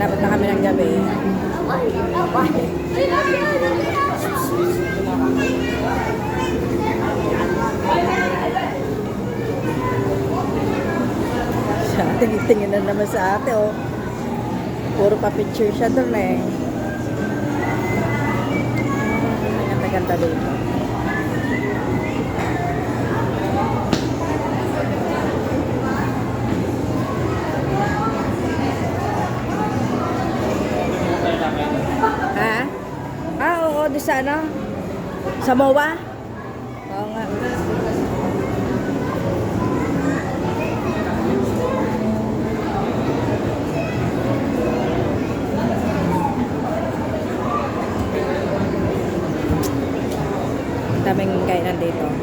Hanap na kami ng gabi. Siya, tingin-tingin na naman sa ate, oh. Puro pa picture siya doon eh. Ang ganda-ganda dito. Oo, di sa ano? Sa MOA? Oo nga. Daming kainan dito.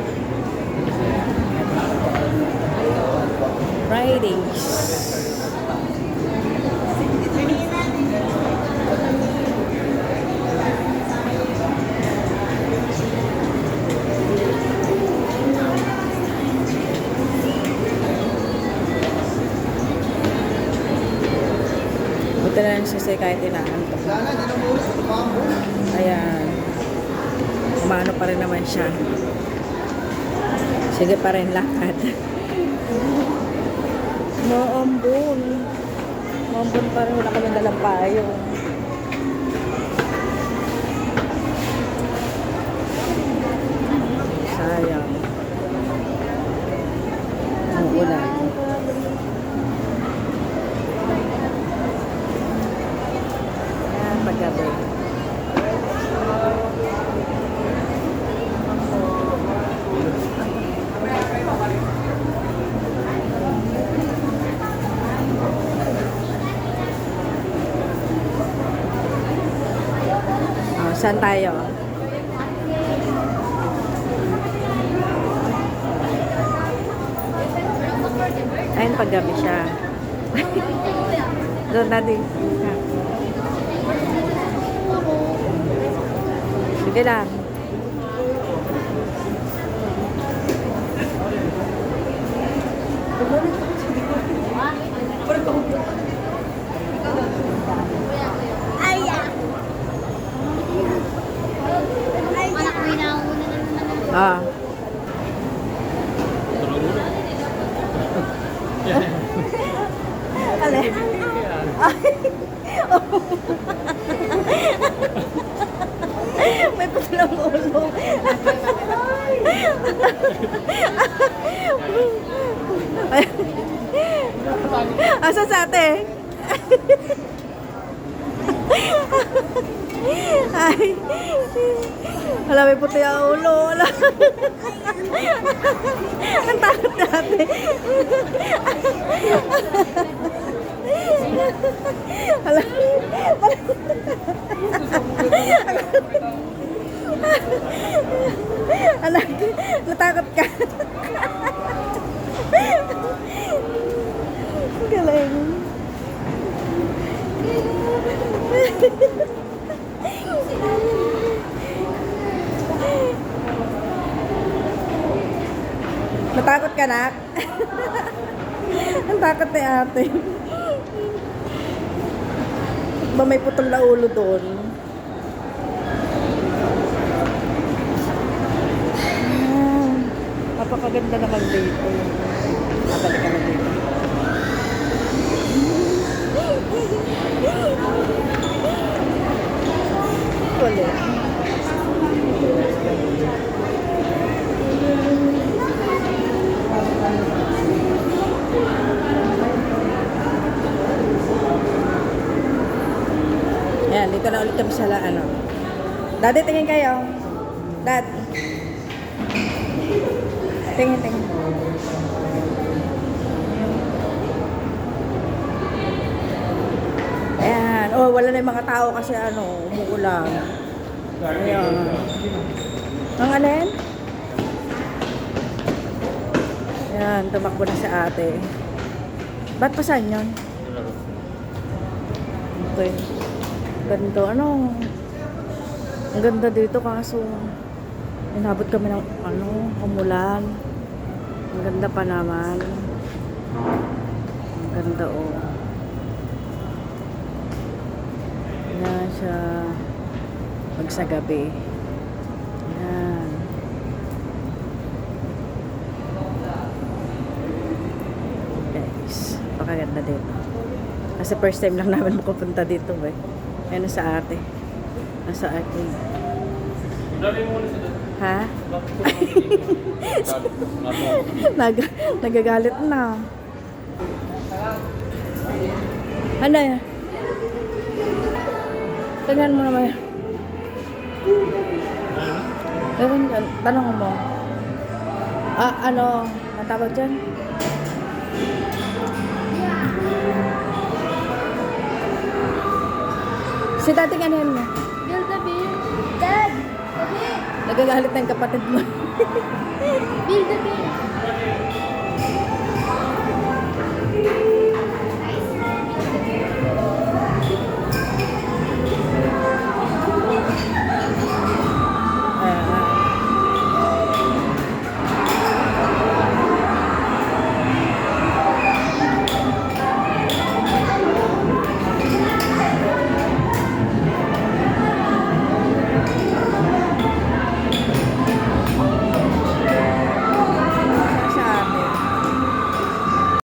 Buti na lang siya kahit inaantok. Ayan. Umano pa rin naman siya. Sige pa rin lakad. Maambon. Maambon pa rin. Wala kami dalang payo. Sayang. Ang ulan. Ayan, paggabi. Oh, saan tayo? Ayun, paggabi siya. Doon natin. Sige lang. Ah. Ale. May patulang ulo. Asa sa ate? Ay. Wala, may puti ang ulo. Wala. Ang takot natin. Wala. Natakot ka. Galing. Natakot ka na? Ang takot ni ate. Ba may putol na ulo doon? Ah, napakaganda naman dito. Nabalik ka na dito. Kulit. Ayan, dito na ulit kami sa ano. Daddy, tingin kayo. Dad. Tingin, tingin. Ayan. Oh, wala na yung mga tao kasi ano, umuulan. Ayan. Ang alin? Ayan, tumakbo na si ate. Ba't pa saan yun? Okay. Ganito, ano? Ang ganda dito kaso inabot kami ng ano, umulan. Ang ganda pa naman. Ang ganda oh. Yan siya. Pag sa gabi. Yan. Guys, pakaganda dito. Kasi first time lang namin makapunta dito eh. Yan sa ate. Nasa ate. Ha? Nag nagagalit na. Ano yan? Tingnan mo naman. Ewan ka, tanong mo. Ah, ano, ang tawag dyan? Si dati ganyan mo. Nagagalit na yung kapatid mo. Build the bear.